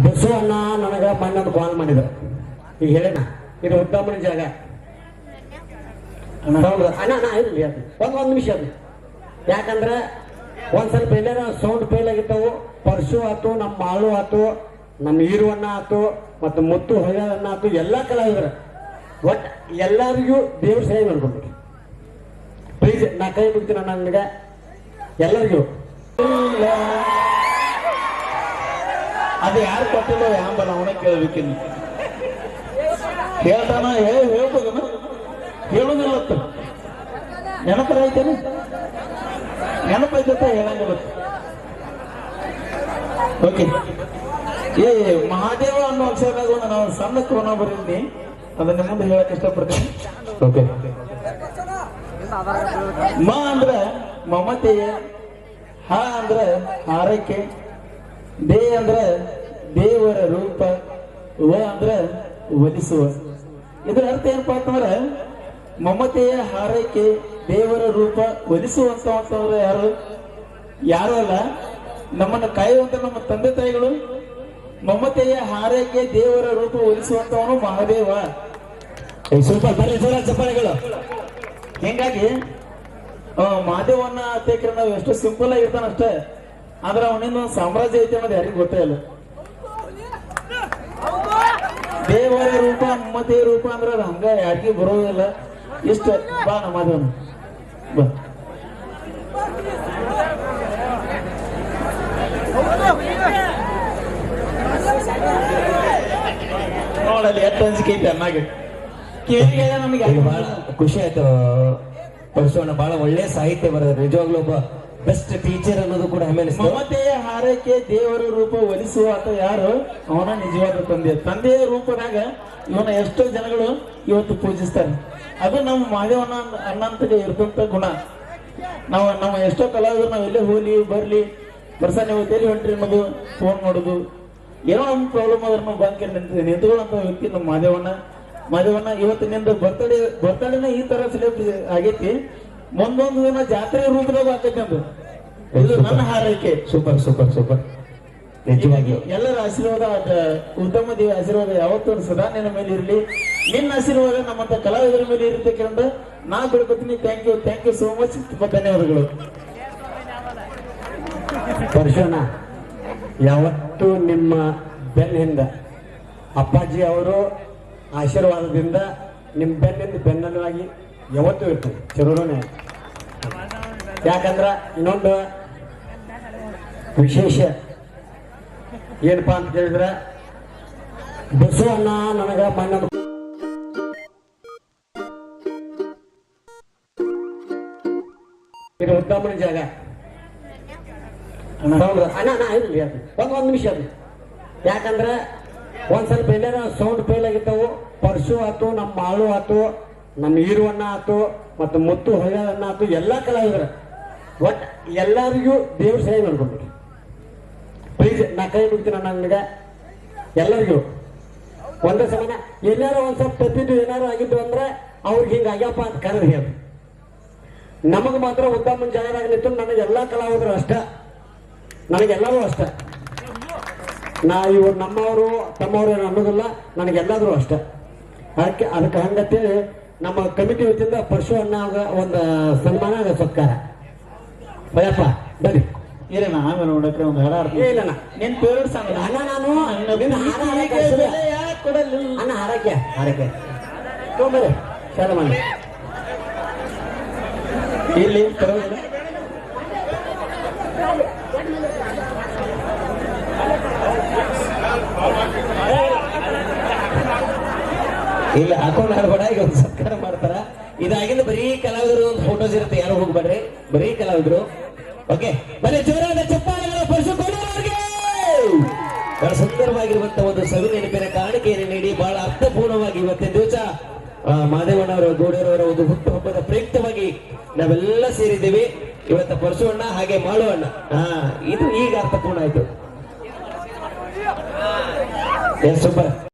ಬಸವಣ್ಣ ನನಗ ಮಣ್ಣೊಂದು ಕಾಲ್ ಮಾಡಿದ್ರು. ಈಗ ಹೇಳೋಣ ಇದು ಉತ್ತಮ ಜಾಗ. ಹೌದು. ಅಣ್ಣ ಅಣ್ಣ ಇರ್ಲಿ ಅದು ಒಂದ್ ಒಂದ್ ನಿಮಿಷ ಅದು ಯಾಕಂದ್ರೆ ಒಂದ್ ಸ್ವಲ್ಪ ಎಲ್ಲಾರ ಸೌಂಡ್ ಫೇಲ್ ಆಗಿರ್ತಾವು ಪರ್ಶು ಆತು ನಮ್ಮ ಮಾಳು ಆತು ನಮ್ಮ ಈರುವಣ್ಣ ಆತು ಮತ್ತು ಮುತ್ತು ಹೊಯ್ಯಣ್ಣ ಆತು ಎಲ್ಲಾ ಕಲಾವಿದ್ರ. ಒಟ್ ಎಲ್ಲರಿಗೂ ದೇವ್ರ ಸಹಾಯ ಮಾಡ್ಕೊಂಡ್ರಿ. ಪ್ಲೀಸ್ ನಾ ಕೈ ಬಿಡ್ತೀನಿ ನನಗೆ. ಎಲ್ಲರಿಗೂ. ಅದು ಯಾರು ಕೊಟ್ಟಿಲ್ಲ ಯಾಂಬ ಅವನ ಕೇಳಬೇಕಿನ್ನು. ಹೇಳ್ತಾನ, ಹೇ, ಹೇಳ್ಬೋದನ? ಹೇಳುದಿಲ್ಲ. ನೆನಪರ ಐತೇನು ನೆನಪೈತೆ ಹೇಳಂಗಿಲ್ಲ ಓಕೆ ಏ, ಮಹಾದೇವ ಅನ್ನೋ ಅಕ್ಷರದಾಗ ನಾವು ಸಣ್ಣ ಕ್ರೋನ ಬರೀನಿ ಅದನ್ನ ಮುಂದೆ ಹೇಳಕ್ ಇಷ್ಟಪಡ್ತೀನಿ. ಓಕೆ ಮ ಅಂದ್ರ ಮಮತೆಯ, ಹ ಅಂದ್ರ ಆರೈಕೆ ದೇ ಅಂದ್ರ ದೇವರ ರೂಪ ವ ಅಂದ್ರ ಒಲಿಸುವ ಇದರ ಅರ್ಥ ಏನಪ್ಪಾ ಅಂತಂದ್ರ, ಮಮತೆಯ ಹಾರೈಕೆ ದೇವರ ರೂಪ ಒಲಿಸುವಂತವ್ರು ಯಾರು? ಯಾರು ಅಲ್ಲ? ನಮ್ಮನ್ನ ಕಾಯುವಂತ ನಮ್ಮ ತಂದೆ ತಾಯಿಗಳು. ಮಮತೆಯ ಹಾರೈಕೆ ದೇವರ ರೂಪ ಒಲಿಸುವಂತವನು ಮಹಾದೇವ. ಸ್ವಲ್ಪ ಬರ್ರಿ, ಜೋರ ಚಪ್ಪಾಳೆಗಳು. ಹಿಂಗಾಗಿ ಮಹಾದೇವನ್ನ ಅತ್ಯಕರ ನಾವು ಎಷ್ಟು ಸಿಂಪಲ್ ಆಗಿರ್ತಾನ ಅಷ್ಟೇ ಆದ್ರೆ ಅವನಿಂದ ಸಾಮ್ರಾಜ್ಯ ಐತೆ ಅನ್ನೋದು ಯಾರಿಗೂ ಗೊತ್ತೇ ಇಲ್ಲ. ದೇವರ ರೂಪ ಮಮತೆಯ ರೂಪ ಅಂದ್ರೆ ಅದು ಹಂಗ ಯಾಕೆ ಬರೋದಿಲ್ಲ. ಇಷ್ಟ, ಬಾ ನಮ್ಮ ಮಾದೇವನ ಬಾ. ನೋಡಲ್ಲಿ ಎತ್ತ ಅನ್ಸಿಕೈತೆ ಅನ್ನಾಗೆ. ಕಿವಿಗೆ ನಮಗೆ ಬಹಳ ಖುಷಿ ಆಯ್ತು. ಪರಶುವಣ್ಣ ಬಹಳ ಒಳ್ಳೆ ಸಾಹಿತ್ಯ ಬರೋದು ನಿಜವಾಗ್ಲೂ ಒಬ್ಬ ಬೆಸ್ಟ್ ಟೀಚರ್ ಅನ್ನೋದು ಕೂಡ ಹೆಮ್ಮೆ ಮಮತೆಯ ಹಾರೈಕೆ ದೇವರ ರೂಪ ಒಲಿಸುವ ಆತ ಯಾರು? ಅವನ ನಿಜವಾದ ತಂದೆ. ತಂದೆಯ ರೂಪದಾಗ ಇವನ ಎಷ್ಟೋ ಜನಗಳು ಇವತ್ತು ಪೂಜಿಸ್ತಾರೆ. ಅದು ನಮ್ಮ ಮಾದೇವನ ಅಣ್ಣಂತಗೆ ಇರ್ತಂತ ಗುಣ. ನಾವು, ನಮ್ಮ ಎಷ್ಟೋ ಕಲಾವಿದರು ನಾವು ಎಲ್ಲೇ ಹೋಗ್ಲಿ, ಬರ್ಲಿ, ಬರ್ಸ ನೀವು ಎಲ್ಲಿ ಹೊಂಟ್ರಿ ಅನ್ನೋದು ಫೋನ್ ಮಾಡೋದು ಏನೋ ಒಂದು ಪ್ರಾಬ್ಲಮ್ ಆದ್ರೆ ನಾವು ಬಂದ್ ನಿಂತ ನಿಂತ್ಕೊಳ್ಳೋಂಥ ವ್ಯಕ್ತಿ ನಮ್ಮ ಮಾದೇವಣ್ಣ ಮಾದೇವಣ್ಣ ಇವತ್ತು ನಿಂದ ಬರ್ತಡೇ ಬರ್ತಡೇನ ಈ ತರ ಸೆಲೆಬ್ರಿಟಿ ಆಗೈತಿ. ಮುಂದೊಂದು ದಿನ ಜಾತ್ರೆ ರೂಪದಾಗ ಆಗ್ತಕ್ಕಂಥ ಇದು ನನ್ನ ಹಾರೈಕೆ. Super super super. ನಿಜವಾಗಿ ಎಲ್ಲರ ಆಶೀರ್ವಾದ ಉತ್ತಮ ದೇವಿ ಆಶೀರ್ವಾದ ಯಾವತ್ತೂ ಸದಾ ನಿನ್ನ ಮೇಲೆ ಇರಲಿ. ನಿನ್ನ ಆಶೀರ್ವಾದ ನಮ್ಮಂತ ಕಲಾವಿದರ ಮೇಲೆ ಇರತಕ್ಕಂತ ನಾ ಬಿಡ್ಕೊತೀನಿ. Thank you thank you so much ತುಂಬಾ ಧನ್ಯವಾದಗಳು. ಪರಶುವಣ್ಣ ಯಾವತ್ತೂ ನಿಮ್ಮ ಬೆನ್ನಿಂದ ಅಪ್ಪಾಜಿ ಅವರು ಆಶೀರ್ವಾದದಿಂದ ನಿಮ್ಮ ಬೆನ್ನಿಂದ ಬೆನ್ನೆಲುವಾಗಿ ಯಾವತ್ತೂ ಇರ್ತದೆ ಚರುಣನೆ ಯಾಕಂದ್ರ ಇನ್ನೊಂದು ವಿಶೇಷ ಏನಪ್ಪಾ ಅಂತ ಕೇಳಿದ್ರೆ ಬಸವಣ್ಣ ನನಗ ಮಣ್ಣ ಇದು ಉತ್ತಮನ ಜಾಗ. ಅಣ್ಣ. ಅಣ್ಣ ಇರ್ಲಿ ಅದು ಒಂದ್ ಒಂದ್ ನಿಮಿಷ ಅದು ಯಾಕಂದ್ರೆ ಒಂದ್ ಸ್ವಲ್ಪ ಎಲ್ಲಾರ ಸೌಂಡ್ ಫೇಲ್ ಆಗಿರ್ತಾವು ಪರ್ಸು ಆತು ನಮ್ಮ ಮಾಳು ಆತು. ನಮ್ಮ ಈರುವಣ್ಣ ಆತು, ಮತ್ತು ಮುತ್ತು ಹೊಯ್ಯಣ್ಣ ಆತು, ಎಲ್ಲಾ ಕಲಾವಿದರು. ಒಟ್ ಎಲ್ಲರಿಗೂ ದೇವ್ರ ಸಹಾಯ ಮಾಡ್ಕೊಂಡ್ರಿ ಪ್ಲೀಸ್ ನಾ ಕೈ ಬಿಡ್ತೀನಿ ನನಗೆ. ಎಲ್ಲರಿಗೂ. ಒಂದೇ ಸಮಾನ ಎಲ್ಲಾರು ಒಂದ್ ಸ್ವಲ್ಪ ತತ್ತಿದ್ದು ಏನಾರು ಆಗಿದ್ದು ಅಂದ್ರೆ ಅವ್ರಿಗೆ ಹಿಂಗ ಆಗ್ಯಪ್ಪ ಅಂತ ಕರೆದು ಹೇಳಿ ನಮಗ್ ಮಾತ್ರ ಉದ್ದ ಮುಂಚೆ ನಿಂತು ನನಗೆ ಎಲ್ಲಾ ಕಲಾವಿದರು ಅಷ್ಟ. ನನಗೆಲ್ಲರೂ ಅಷ್ಟ. ನಾ ಇವ್ರು ನಮ್ಮವರು, ತಮ್ಮವರು ಏನು ಅನ್ನೋದಿಲ್ಲ, ನನಗೆಲ್ಲಾದ್ರೂ ಅಷ್ಟ. ಅದಕ್ಕೆ ಅದಕ್ಕೆ ಹಂಗತ್ತೇಳಿ ನಮ್ಮ ಕಮಿಟಿ ವತಿಯಿಂದ ಪರಶು ಅನ್ನ ಒಂದು ಸನ್ಮಾನ ಅದು ಸತ್ಕಾರ. ಭಯಪ್ಪ ಬನ್ನಿ. ಇಲ್ಲಣ್ಣ ಆಮೇಲೆ ನೋಡಕ್ಕೆ ಒಂದು ಹಾಡ ಏ ಇಲ್ಲಣ್ಣ ನಿನ್ ಫೇವ್ರೆಟ್ ಸಾಂಗ್ ಅಣ್ಣ. ನಾನು ನಿನ್ನ ಹಾಡ ಹಾಡಕ್ಕೆ ಅಣ್ಣ ಹಾರಕ್ಕೆ ಹಾರಕ್ಕೆ ತೊಗೊಂಬರ್ರಿ. ಶಾಲೆ ಇಲ್ಲಿ ಪರವಾಗಿಲ್ಲ ಇಲ್ಲ, ಹಾಕೊಂಡು ಆಡ್ಬೇಡ ಈಗ ಒಂದು ಸತ್ಕಾರ ಮಾಡ್ತಾರ. ಇದಾಗಿಂದ ಬರೀ ಕಲಾವಿದರು ಒಂದು ಫೋಟೋಸ್ ಇರುತ್ತೆ, ಯಾರು ಹೋಗ್ಬೇಡ್ರಿ ಬರೀ ಕಲಾವಿದರು. ಓಕೆ ಬರೀ ಜೋರಾದ ಚಪ್ಪಾಳೆಗಳ ಬಹಳ ಸುಂದರವಾಗಿರುವಂತ ಒಂದು ಸವಿ ನೆನಪಿನ ಕಾಣಿಕೆಯನ್ನು ನೀಡಿ, ಬಹಳ ಅರ್ಥಪೂರ್ಣವಾಗಿ ಇವತ್ತಿನ ದಿವಸ ಮಾದೇವಣ್ಣವರ ಗೌಡರವರ ಒಂದು ಹುಟ್ಟುಹಬ್ಬದ ಪ್ರಯುಕ್ತವಾಗಿ ನಾವೆಲ್ಲ ಸೇರಿದ್ದೀವಿ. ಇವತ್ತ ಪರಶುವಣ್ಣ ಹಾಗೆ ಮಾಡುವಣ್ಣ ಹಾ ಇದು ಈಗ ಅರ್ಥಪೂರ್ಣ ಆಯ್ತು. ಸೂಪರ್